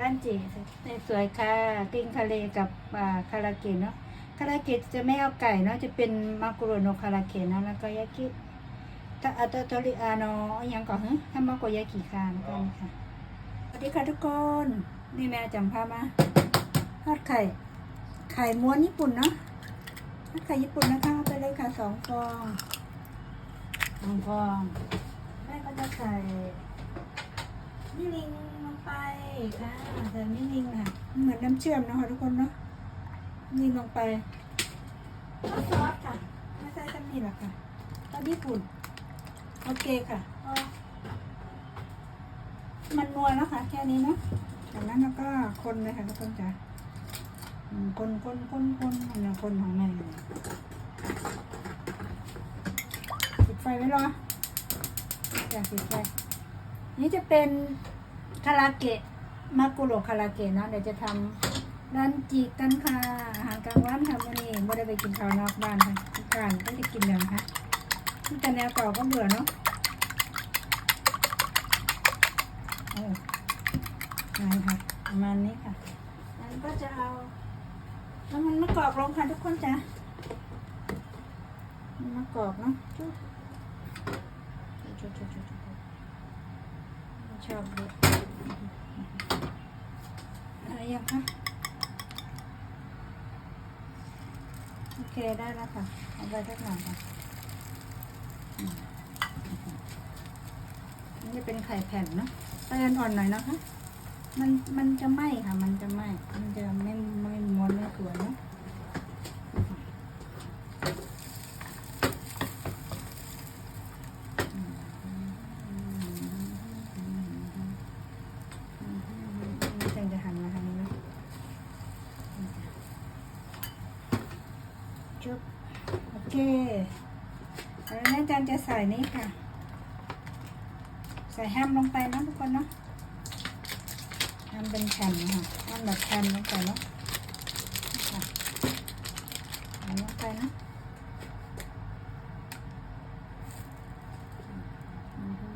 ร้านจีสวยค่ะปิ้งทะเลกับคาราเกะเนาะคาราเกะจะไม่เอาไก่เนาะจะเป็นมากุโรโนคาราเกะเนาะแล้วก็ยากิถ้าอัตโตริอาโนอยังก่อนฮะถ้ามาโกยากิคาแล้วกันค่ะสวัสดีค่ะทุกคนนี่แม่จำภาพมาทอดไข่ไข่ม้วนญี่ปุ่นเนาะทอดไข่ญี่ปุ่นนะคะเอาไปเลยค่ะสองฟองสองฟองแม่ก็จะใส่มิลิง ไปค่ะใส่มิลิงค่ะ เหมือนน้ำเชื่อมนะคะทุกคนเนาะมิลิงลงไปก็ซอสค่ะ ไม่ใส่ตำนี่หรอกค่ะซอสญี่ปุ่น โอเคค่ะพอมันนัวแล้วค่ะ แค่นี้เนาะจากนั้นเราก็คนเลยค่ะทุกคนจ้ะอืมคนคนคนคนอันนี้คนของแม่เลยปิดไฟไว้รออยากปิดไฟนี่จะเป็น คาราเกะมากุโรคาราเกะเนาะเดี๋ยวจะทำร้านจีกันค่ะอาหารกลางวันค่ะวันนี้ไม่ได้ไปกินข้าวนอกบ้านค่ะทุกการก็จะกินอย่างค่ะที่แต่แนวเก่าก็เบื่อเนาะโอ้นี่ค่ะประมาณนี้ค่ะแล้วก็จะเอาน้ำมันมะกอกลงค่ะทุกคนจ้ะมะกอกเนาะจุ๊บจุ๊บจุ๊บจุ๊บชุบชอบเลย ไรยังคะโอเคได้แล้วค่ะเอาไปสักหน่อยค่ะนี่จะเป็นไข่แผ่นเนาะไฟอ่อนๆหน่อยนะคะ มันมันจะไหม้ค่ะ มันจะไหม้มันจะไม่ไม่ม้วนไม่สวยเนาะ เคแล้วนั้อาจารย์จะใส่นี่ค่ะ ใส่แฮมลงไปนะทุกคนเนาะแฮมเป็นแผ่นค่ะแฮมแบบแผ่นลงไปเนาะค่ลงไปนะอือฮึ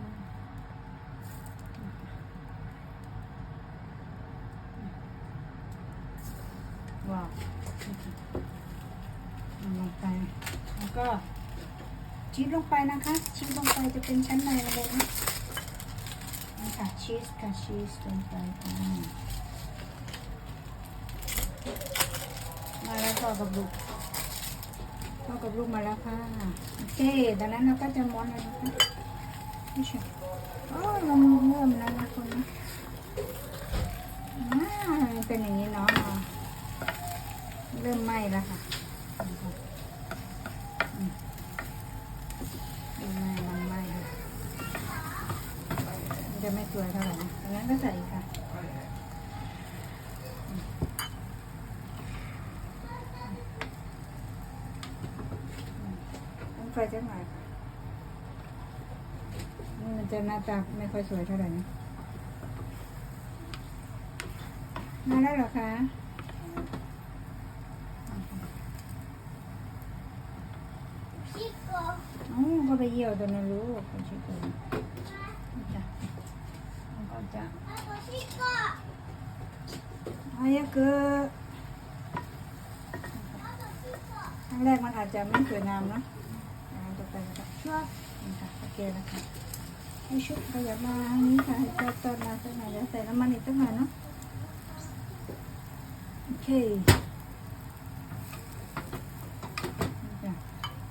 ว้าวเอาลงไป แล้วก็ ชีสลงไปนะคะ ชีสลงไปจะเป็นชั้นในเลยนะนี่ค่ะชีสค่ะชีสลงไปค่ะมาแล้วพ่อกับลูกพ่อกับลูกมาแล้วค่ะโอเคดังนั้นเราก็จะม้วนเลยนะคะนี่ใช่โอ้ยมันเริ่มแล้วนะคุณนะอ่าเป็นอย่างนี้เนาะเริ่มไหม้แล้วค่ะ จะไม่สวยเท่าไหร่ดังนั้นก็ใส่ค่ะ ต้องไฟจะหน่อยค่ะนี่มันจะหน้าตาไม่ค่อยสวยเท่าไหร่นะมาแล้วเหรอคะชิโกะอ๋อก็ไปเยี่ยวตัวนั้นรู้คนชิโกะนี่จ้ะมันก็จะ อาโกชิโกะ อายกิดอาโกชิโกะครั้งแรกมันอาจจะไม่สวยงามนะต่อไปก็ชั่วนี่ค่ะโอเคแล้วค่ะให้ชุบขยับมาทางนี้ค่ะให้ต้นมาสักหน่อยเดี๋ยวใส่น้ำมันอีกสักหน่อยเนาะโอเค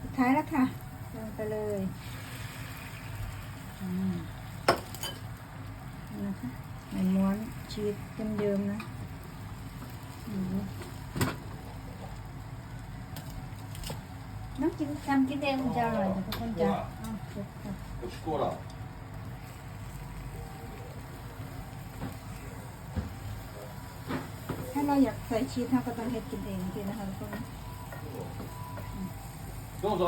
สุดท้ายแล้วค่ะลงไปเลยนะคะเหมนม้วนชีสเดิมๆนะ น้องกินทำกินเองมันจะอร่อยแต่ทุกคนจะเอาเก็บค่ะ おちコーラ ถ้าเราอยากใส่ชีสเราก็ต้องเฮ็ดกินเองทีนะคะทุกคน どうぞ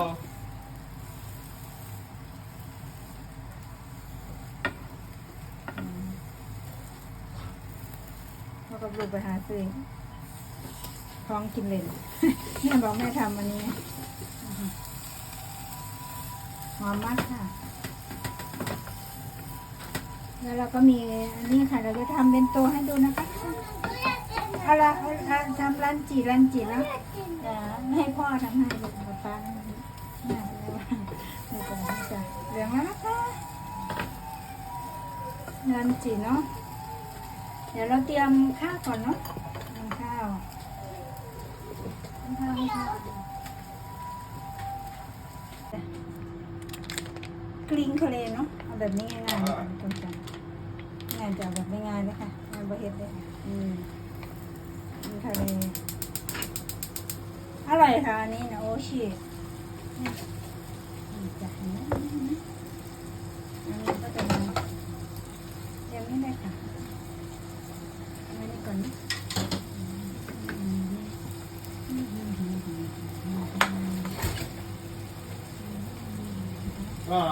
อืมเรากับลูกไปหาซื้อเอง ท้องกินเลนเนี่ยบอกแม่ทำวันนี้หอมมากค่ะ แล้วเราก็มีอันนี้ค่ะ เราจะทำเป็นตัวให้ดูนะคะเอาละเอาทำรันจีรันจีแล้วให้พ่อทำให้ดูกับป้าน่าเลยว่าไม่ต้องใจเหลืองแล้วนะคะรันจีเนาะเดี๋ยวเราเตรียมข้าวก่อนเนาะ กลิ้งทะเลเนาะเอาแบบนี้ง่ายๆเลยค่ะทุกคนง่ายจะเอาแบบง่ายๆเลยค่ะงานบะเฮ็ดเลยอืมทะเลอร่อยค่ะอันนี้นะโอชิจ้ะนไหมอันนี้ มอ่า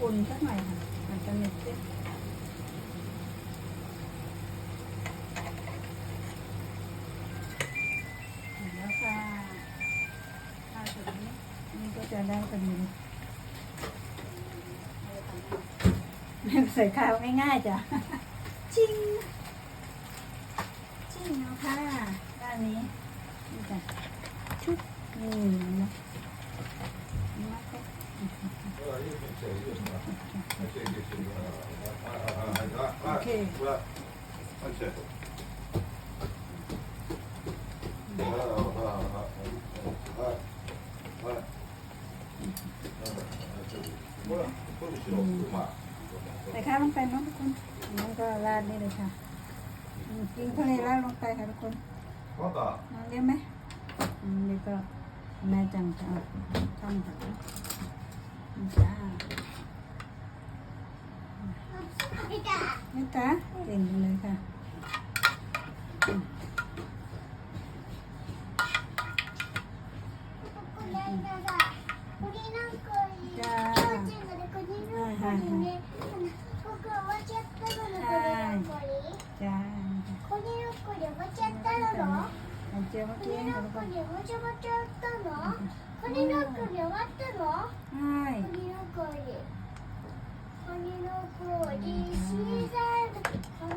อุ่นสักหน่อยค่ะอาจจะเหน็บเส้นเห็นแล้วค่ะข้าวสุดนี้นี่ก็จะได้พอดีเลยใส่ข้าวง่ายๆจ้ะจริงจริงเอาค่ะด้านนี้ นี่จ้ะชุบนี่นะแล้วก็ใส่ข้าวลงไปเนาะทุกคนแล้วก็ราดนี่เลยค่ะอืมกินทะเลราดลงไปค่ะทุกคน ว่ก็องเลี้ยงไหมอืมนี่ก็แม่จังจะเอาทำแบบนี้จ้าไม่จ้าเก่งงเลยค่ะ こ กี้ れ ให้ な ทุ ん กค か น で終わっちゃったのこれなんかで終わったの ใช่ これなんかでこれなんかで小さい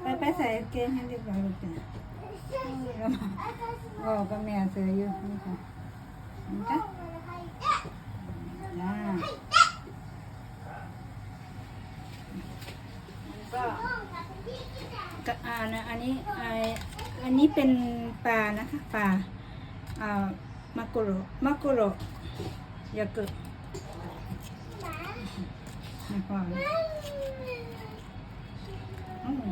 ไปไปใส่เกงให้เรียบร้อยเลยจ้ะบอกกับแม่เสืออยู่นี่ค่ะนี่ค่ะจ้าก็ ก็อ่านะอันนี้ไออันนี้เป็นปลานะคะปลา อ่ามากุโรมากุโรยาเกิดไม่พอเลยอืม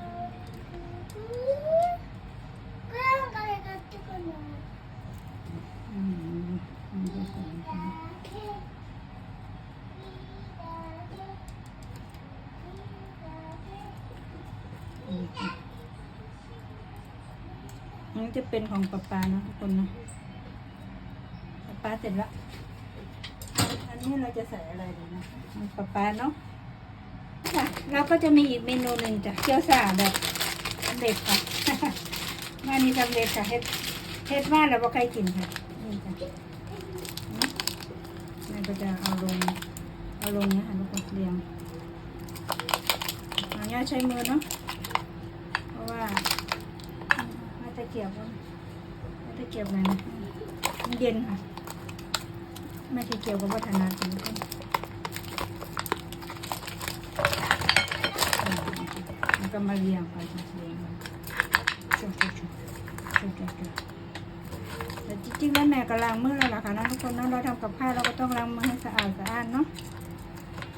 อืมอืมดูสิอืมอันนี้จะเป็นของปลาปลานะทุกคนนะาปลาเสร็จแล้ว อันนี้เราจะใส่อะไรดีนะปลาปลาเนาะค่ะเราก็จะมีอีกเมนูหนึ่งจ้ะเกี๊ยวซ่าแบบสำเร็จค่ะมานี่สำเร็จค่ะเฮ็ดเฮ็ดมาแล้วบ่ใครกินค่ะนี่จ้ะอืมนี่ก็จะเอาลงเอาลงนะคะทุกคนเรียงเอาย่าใช้มือเนาะเพราะว่าไม่ตะเกียบว่าไม่ตะเกียบเลยนะมันเย็นค่ะ ไม่ตะเกียบกับวัฒนธรรมก็มันก็มาเรียงไปเรียงไปชุบชุบชุบชุบชุบชุบแต่จริงๆแล้วแม่ก็ล้างมือแล้วล่ะค่ะนะทุกคนเนาะเราทำกับข้าวเราก็ต้องล้างมือให้สะอาดสะอาดเนาะ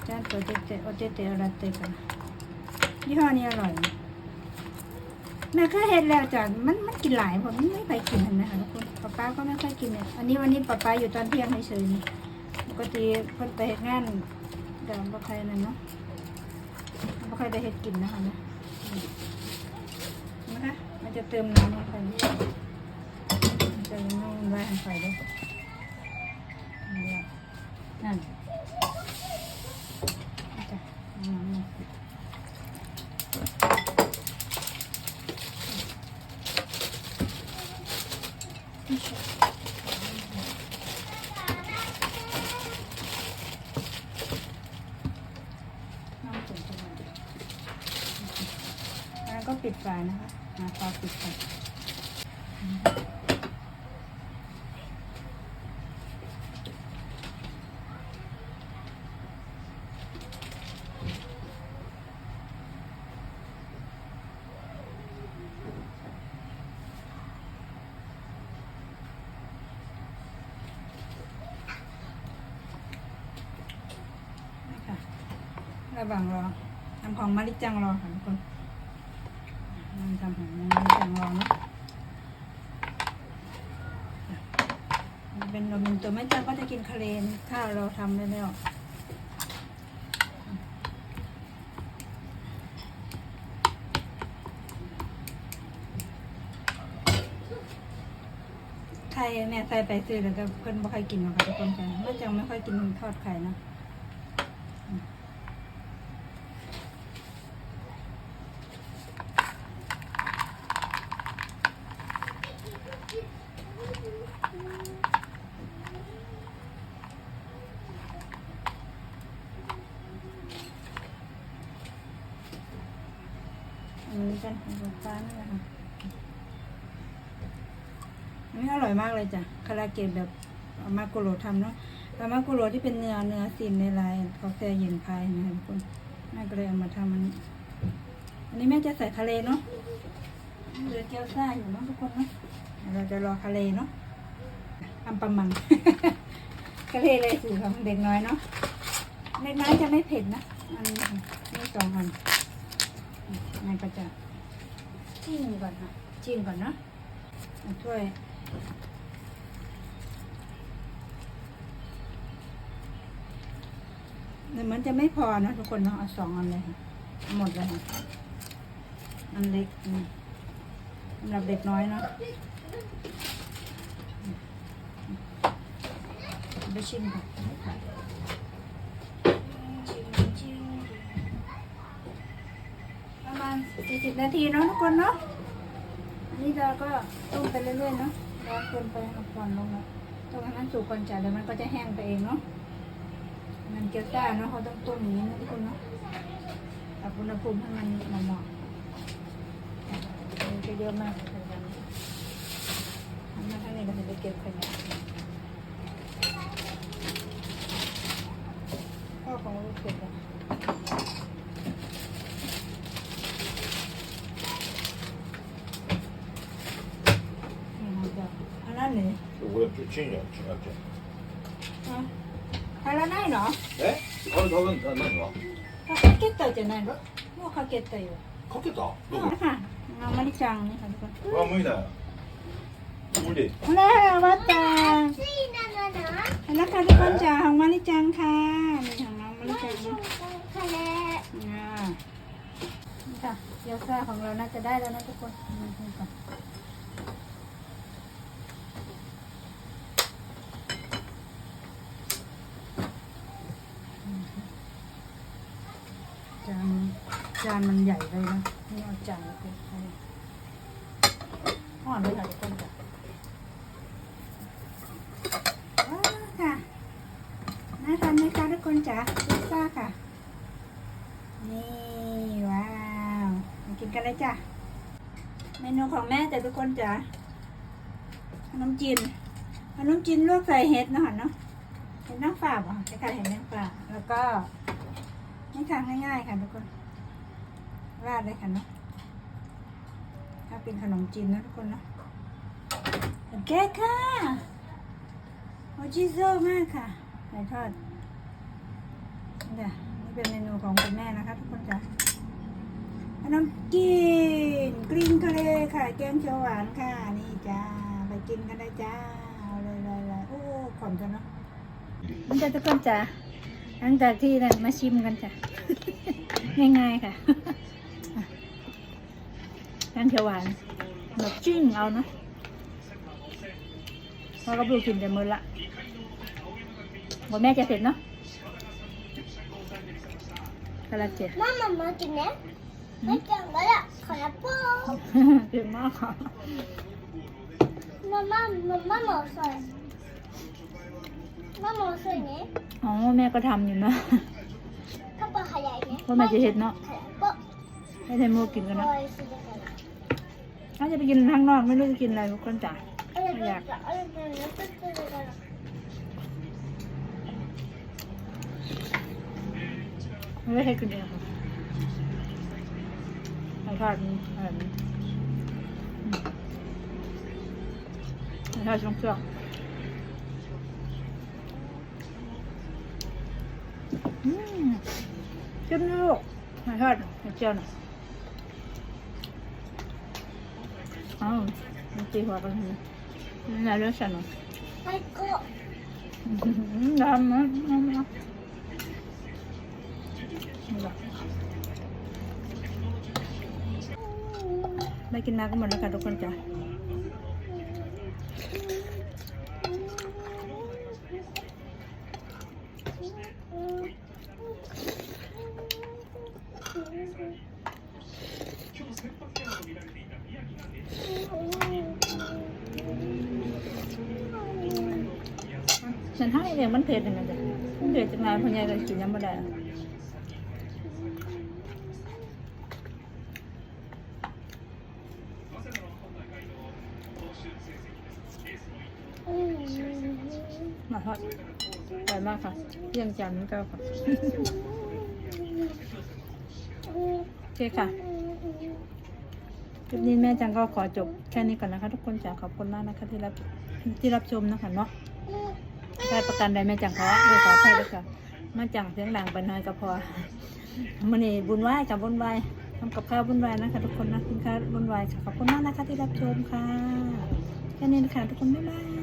จานตัวเตะโอเตเตอะไรเตะกันยี่ห้อนี้อร่อยแม่เคยเห็นแล้วจ้ะมันมัน กินหลายผมไม่ไปกินนะคะทุกคนป้าป้าก็ไม่ค่อยกินเนี่ยอันนี้วันนี้ป้าป้าอยู่ตอนเที่ยงเฉยๆนี่ปกติเพิ่นไปเฮ็ดงานเดี๋ยวบ่ใครนั่นเนาะบ่ใครได้เฮ็ดกินนะคะนะนี่นะคะมันจะเติมน้ำลงไปจะนุ่มไว้ให้ไฟด้วยนั่นจ้ะน้ำลงไป น้ำตุ๋นจะมา ก็ปิดฝานะคะอ่าพอปิดฝานะคะระหว่างรอทำของมาริจังรอค่ะ ทำของมาริจังรอเนาะเป็นโรมินตัวแม่จังก็จะกินคาเรนข้าวเราทำได้แล้วไข่แม่ใส่ไปซื้อแล้วก็เพิ่อนบ่ค่อยกินหรอกค่ะทุกคนจ้ะแม่จังไม่ค่อยกินทอดไข่นะ อันนี้กันของฟ้านี่แหละค่ะ อยมากเลยจ้ะคาราเกะแบบมาโกโรทำเนาะแต่มาโกโรที่เป็นเนื้อเนื้อซีนในลายเขาแช่เย็นพายนะคะทุกคนแม่ก็เลยเอามาทำอันนี้ อันนี้แม่จะใส่ทะเลเนาะเหลือเกี๊ยวซ่าอยู่เนาะทุกคนเนาะเราจะรอทะเลเนาะทำปะมังทะเลเลยสิของเด็กน้อยเนาะเด็กน้อยจะไม่เผ็ดนะอันนี้ค่ะนี่สองอันแม่ก็จะจิ้มก่อนนะจิ้มก่อนเนาะเอาถ้วย แต่มันจะไม่พอนะทุกคนเนาะเอาสองอันเลยค่ะหมดเลยค่ะอันเล็กสำหรับเด็กน้อยเนาะไปชิมค่ะประมาณ40นาทีเนาะทุกคนเนาะอันนี้เราก็ต้มไปเรื่อยๆเนาะ ร้อนเกินไปเอาก่อนลงเนาะต้องให้มันสุกก่อนจ้ะเดี๋ยวมันก็จะแห้งไปเองเนาะมันเกี๊ยวซ่าเนาะเขาต้องต้มอย่างนี้นะทุกคนเนาะปรับอุณหภูมิให้มันเหมาะมันจะเยอะมากเลยนะทำมาทั้งนี้เราจะเก็บขยะพ่อของลูกเก็บแล้ 친 요, 친 요. 어. 달라나이 너? 네? 아 니, 저건 달라나이 너. 다 깎겠 다, 이제 나이 너? 뭐 깎겠 다, 이 거. 깎겠 다. 너. 아, 머리 짱. 와, 뭐이 다. 우 리. 나 왔 다. 안락하게 건 져, 항마리 짱 가. 네, 항마리 짱. 그 래. 아. ค่ะเกี๊ยวซ่าของเราน่าจะได้แล้วนะทุกคนดูก่อนานมันใหญ่เลยนะนี่เอาจานไปให้ห่อนเลยค่ะทุกคนจ้ะว้าวค่ะน่าทานไหมคะทุกคนจ๋าพิซซ่าค่ะ นี่ว้าวมากินกันเลยจ้ะ เมนูของแม่จ้ะทุกคนจ๋าขนมจีนขนมจีนลวกใส่เห็ดเนาะเนาะเห็ดนางฟ้าบ่จะค่ะเห็ดนางฟ้าแล้วก็นี่ทำง่ายๆค่ะทุกคน ราดเลยค่ะเนาะถ้าเป็นขนมจีนนะทุกคนเนาะโอเคค่ะโอจิโซมากค่ะไก่ทอดเนี่ยนี่เป็นเมนูของคุณแม่นะคะทุกคนจ้ะขนมจีนกรีนทะเลค่ะแกงเขียวหวานค่ะ นี่จ้าไปกินกันได้จ้าเอาเลยเลยเลยโอ้ขอบคุณเนาะมันจะทุกคนจ้ะหลังจากที่นั่นมาชิมกันจ้ะง่ายๆค่ะ แกงเขียวหวานแบบจิ้งเอานะเพราก็ปลูกกินจะมือละบอกแม่จะเสร็จเนาะกระเจ็ดว่ามันมากินเนะไม่เก่งก็ละขอรับปุ๊บเก่งมากค่ะมาม่ามาม่าหมอสวยมาหมอสวยเนี้ยอ๋อแม่ก็ทำอยู่นะก็ปลาขยายเนี่ยว่าแม่จะเห็นเนาะให้ไทโมกินกันนะ ถ้าจะไปกินข้างนอกไม่รู้จะกินอะไรทุกคนจ้ะอยากไม่ได้ให้คุณเองค่ะทาดแบบนี้ทอดช่วงเครื่องอืมเชื่อมลูกทอดเจียหน่ ยนี่น่าเลือกฉันหน่อย最高。ดำนะดำนะนี่หรอไม่กินน้ำก็หมดแล้วค่ะทุกคนจ้ะ ฉันให้เองมันเผ็ดยังไงจ้ะมันเผ็ดจังไงพ่อใหญ่ก็กินยังไม่ได้มาทอดอร่อยมากค่ะเยี่ยงจานนี้ก็ค่ะโอเคค่ะคลิปนี้แม่จังก็ขอจบแค่นี้ก่อนนะคะ ทุกคนจ๋าขอบคุณมากนะคะที่รับที่รับชมนะคะเนาะ ถ้าประกันใดแม่จังขอเดี๋ยวขออภัยด้วยค่ะแม่จังเสียงดังไปหน่อยก็พอมันนี่บุญไหว้กับบุญไหว้ทำกับข้าวบุญไหว้นะคะทุกคนนะคุณค่าบุญไหว้ค่ะขอบคุณมากนะคะที่รับชมค่ะแค่นี้นะคะทุกคนบ๊ายบาย